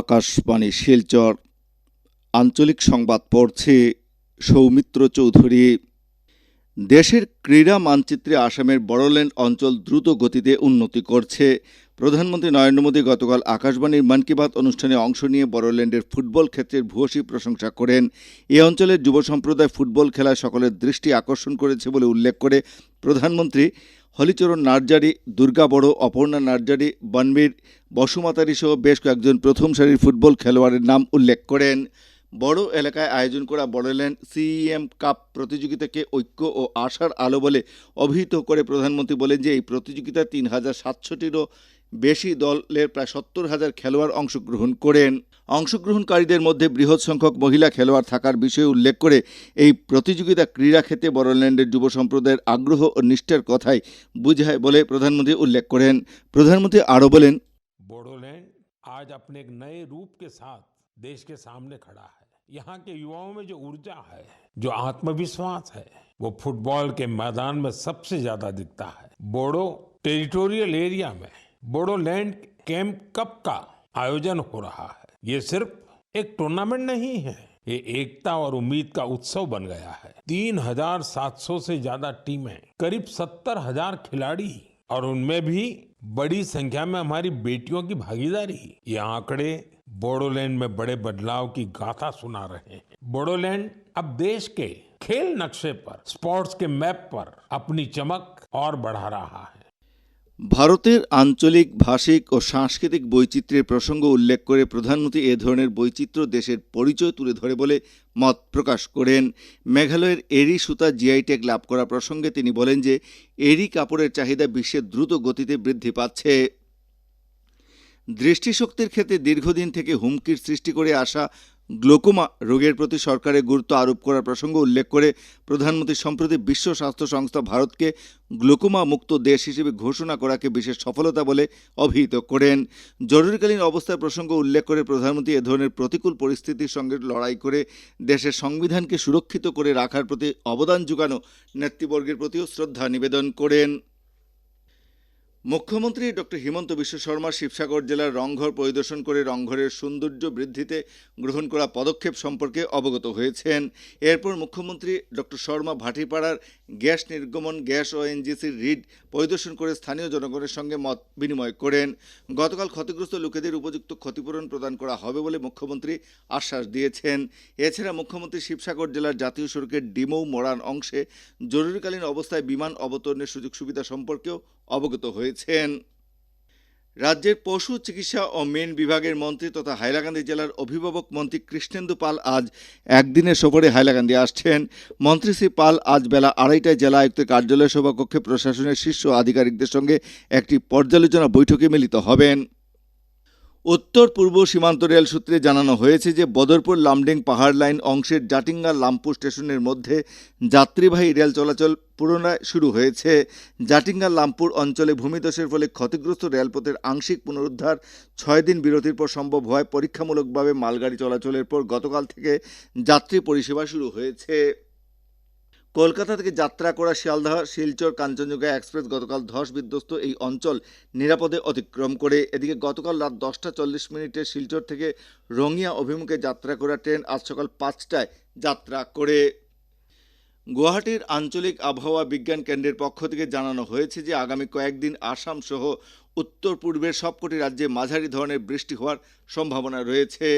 আকাশবাণী শিলচর। আঞ্চলিক সংবাদ পড়ছে সৌমিত্র চৌধুরী। দেশের ক্রীড়া মানচিত্রে আসামের বড়োল্যান্ড অঞ্চল দ্রুত গতিতে উন্নতি করছে। প্রধানমন্ত্রী নরেন্দ্র মোদী গতকাল আকাশবাণীর মন কি বাত অনুষ্ঠানে অংশ নিয়ে বড়োল্যান্ডের ফুটবল ক্ষেত্রের ভূয়সী প্রশংসা করেন। এ অঞ্চলের যুব সম্প্রদায় ফুটবল খেলায় সকলের দৃষ্টি আকর্ষণ করেছে বলে উল্লেখ করে প্রধানমন্ত্রী। হলিচরণ নার্জারি, দুর্গা বড়ো, অপর্ণা নার্জারি, বনবীর বসুমাতারি সহ বেশ কয়েকজন প্রথম সারির ফুটবল খেলোয়াড়ের নাম উল্লেখ করেন। বড় এলাকায় আয়োজন করা বড়োল্যান্ড সিইএম কাপ প্রতিযোগিতাকে ঐক্য ও আশার আলো বলে অভিহিত করে প্রধানমন্ত্রী বলেন যে, এই প্রতিযোগিতায় তিন হাজার সাতশোটিরও বেশি দলের প্রায় সত্তর হাজার খেলোয়াড় অংশগ্রহণ করেন। অংশগ্রহণকারীদের মধ্যে বৃহৎ সংখ্যক মহিলা খেলোয়াড় থাকার বিষয়ে উল্লেখ করে এই প্রতিযোগিতা ক্রীড়া ক্ষেত্রে বড়োল্যান্ডের যুব সম্প্রদায়ের আগ্রহ ও নিষ্ঠার কথাই বুঝায় বলে প্রধানমন্ত্রী উল্লেখ করেন প্রধানমন্ত্রী আরও বলেন बोडोलैंड आज अपने एक नए रूप के साथ देश के सामने खड़ा है यहाँ के युवाओं में जो ऊर्जा है जो आत्मविश्वास है वो फुटबॉल के मैदान में सबसे ज्यादा दिखता है बोडो टेरिटोरियल एरिया में बोडोलैंड कैंप कप का आयोजन हो रहा है ये सिर्फ़ एक टूर्नामेंट नहीं है, ये एकता और उम्मीद का उत्सव बन गया है। तीन हज़ार सात सौ से ज़्यादा टीमें, करीब सत्तर हज़ार खिलाड़ी और उनमें भी बड़ी संख्या में हमारी बेटियों की भागीदारी। ये आंकड़े बोडोलैंड में बड़े बदलाव की गाथा सुना रहे हैं। बोडोलैंड अब देश के खेल नक्शे पर, स्पोर्ट्स के मैप पर अपनी चमक और बढ़ा रहा है। ভারতের আঞ্চলিক, ভাষিক ও সাংস্কৃতিক বৈচিত্র্যের প্রসঙ্গ উল্লেখ করে প্রধানমন্ত্রী এ ধরনের বৈচিত্র্য দেশের পরিচয় তুলে ধরে বলে মত প্রকাশ করেন। মেঘালয়ের এরি সুতা জিআই লাভ করা প্রসঙ্গে তিনি বলেন যে, এরি কাপড়ের চাহিদা বিশ্বের দ্রুত গতিতে বৃদ্ধি পাচ্ছে। দৃষ্টিশক্তির ক্ষেত্রে দীর্ঘদিন থেকে হুমকির সৃষ্টি করে আসা গ্লোকোমা রোগের প্রতি সরকারের গুরুত্ব আরোপ করার প্রসঙ্গ উল্লেখ করে প্রধানমন্ত্রী সম্প্রতি বিশ্ব স্বাস্থ্য সংস্থা ভারতকে গ্লোকোমা মুক্ত দেশ হিসেবে ঘোষণা করাকে বিশেষ সফলতা বলে অভিহিত করেন। জরুরিকালীন অবস্থার প্রসঙ্গ উল্লেখ করে প্রধানমন্ত্রী এ ধরনের প্রতিকূল পরিস্থিতির সঙ্গে লড়াই করে দেশের সংবিধানকে সুরক্ষিত করে রাখার প্রতি অবদান যোগানো নেতৃবর্গের প্রতিও শ্রদ্ধা নিবেদন করেন। মুখ্যমন্ত্রী ডক্টর হিমন্ত বিশ্ব শর্মা শিবসাগর জেলার রংঘর পরিদর্শন করে রংঘরের সৌন্দর্য বৃদ্ধিতে গ্রহণ করা পদক্ষেপ সম্পর্কে অবগত হয়েছেন। এরপর মুখ্যমন্ত্রী ডক্টর শর্মা ভাটিপাড়ার গ্যাস নির্গমন, গ্যাস ও এনজিসির রিড পরিদর্শন করে স্থানীয় জনগণের সঙ্গে মত বিনিময় করেন। গতকাল ক্ষতিগ্রস্ত লোকেদের উপযুক্ত ক্ষতিপূরণ প্রদান করা হবে বলে মুখ্যমন্ত্রী আশ্বাস দিয়েছেন। এছাড়া মুখ্যমন্ত্রী শিবসাগর জেলার জাতীয় সড়কের ডিমৌ মোড়ান অংশে জরুরিকালীন অবস্থায় বিমান অবতরণের সুযোগ সুবিধা সম্পর্কেও অবগত হয়েছেন রাজ্যের পশু চিকিৎসা ও মেন বিভাগের মন্ত্রী তথা হাইলাকান্দি জেলার অভিভাবক মন্ত্রী কৃষ্ণেন্দু পাল আজ একদিনের সফরে হাইলাকান্দি আসছেন। মন্ত্রী শ্রী পাল আজ বেলা আড়াইটায় জেলা আয়ুক্তের কার্যালয় সভাকক্ষে প্রশাসনের শীর্ষ আধিকারিকদের সঙ্গে একটি পর্যালোচনা বৈঠকে মিলিত হবেন। উত্তর পূর্ব সীমান্ত রেল সূত্রে জানানো হয়েছে যে বদরপুর লামডিং পাহাড় লাইন অংশের জাটিঙ্গা লামপুর স্টেশনের মধ্যে যাত্রীবাহী রেল চলাচল পুনরায় শুরু হয়েছে। জাটিঙ্গা লামপুর অঞ্চলে ভূমিধসের ফলে ক্ষতিগ্রস্ত রেলপথের আংশিক পুনরুদ্ধার ছয় দিন বিরতির পর সম্ভব হয় পরীক্ষামূলকভাবে মালগাড়ি চলাচলের পর গতকাল থেকে যাত্রী পরিষেবা শুরু হয়েছে। কলকাতা থেকে যাত্রা করা শিয়ালদহ, শিলচর, কাঞ্চনজঙ্ঘা এক্সপ্রেস গতকাল ধস বিধ্বস্ত এই অঞ্চল নিরাপদে অতিক্রম করে। এদিকে গতকাল রাত দশটা চল্লিশ মিনিটে শিলচর থেকে রঙিয়া অভিমুখে যাত্রা করা ট্রেন আজ সকাল পাঁচটায় যাত্রা করে। গুয়াহাটির আঞ্চলিক আবহাওয়া বিজ্ঞান কেন্দ্রের পক্ষ থেকে জানানো হয়েছে যে, আগামী কয়েকদিন আসাম সহ উত্তর পূর্বের সবকটি রাজ্যে মাঝারি ধরনের বৃষ্টি হওয়ার সম্ভাবনা রয়েছে।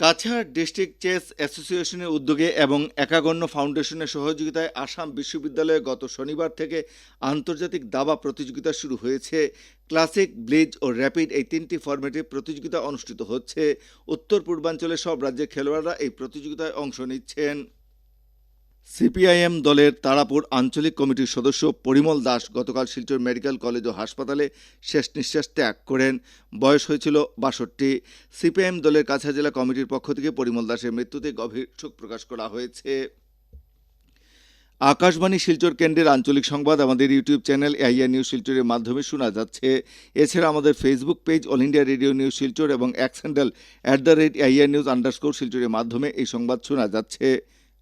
কাছাড় ডিস্ট্রিক্ট চেস অ্যাসোসিয়েশনের উদ্যোগে এবং একাগণ্য ফাউন্ডেশনের সহযোগিতায় আসাম বিশ্ববিদ্যালয়ে গত শনিবার থেকে আন্তর্জাতিক দাবা প্রতিযোগিতা শুরু হয়েছে। ক্লাসিক, ব্লিজ ও র্যাপিড এই তিনটি ফরম্যাটে প্রতিযোগিতা অনুষ্ঠিত হচ্ছে। উত্তর পূর্বাঞ্চলের সব রাজ্যের খেলোয়াড়রা এই প্রতিযোগিতায় অংশ নিচ্ছেন। সিপিআইএম দলের তারাপুর আঞ্চলিক কমিটির সদস্য পরিমল দাস গতকাল শিলচর মেডিকেল কলেজ ও হাসপাতালে শেষ নিঃশ্বাস ত্যাগ করেন। বয়স হয়েছিল বাষট্টি। সিপিআইএম দলের কাছাড় জেলা কমিটির পক্ষ থেকে পরিমল দাসের মৃত্যুতে গভীর শোক প্রকাশ করা হয়েছে। আকাশবাণী শিলচর কেন্দ্রের আঞ্চলিক সংবাদ আমাদের ইউটিউব চ্যানেল এআইআর নিউজ শিলচরের মাধ্যমে শোনা যাচ্ছে। এছাড়া আমাদের Facebook page All India Radio News Silchar এবং X handle at the rate AIR news underscore শিলচরের মাধ্যমে এই সংবাদ শোনা যাচ্ছে।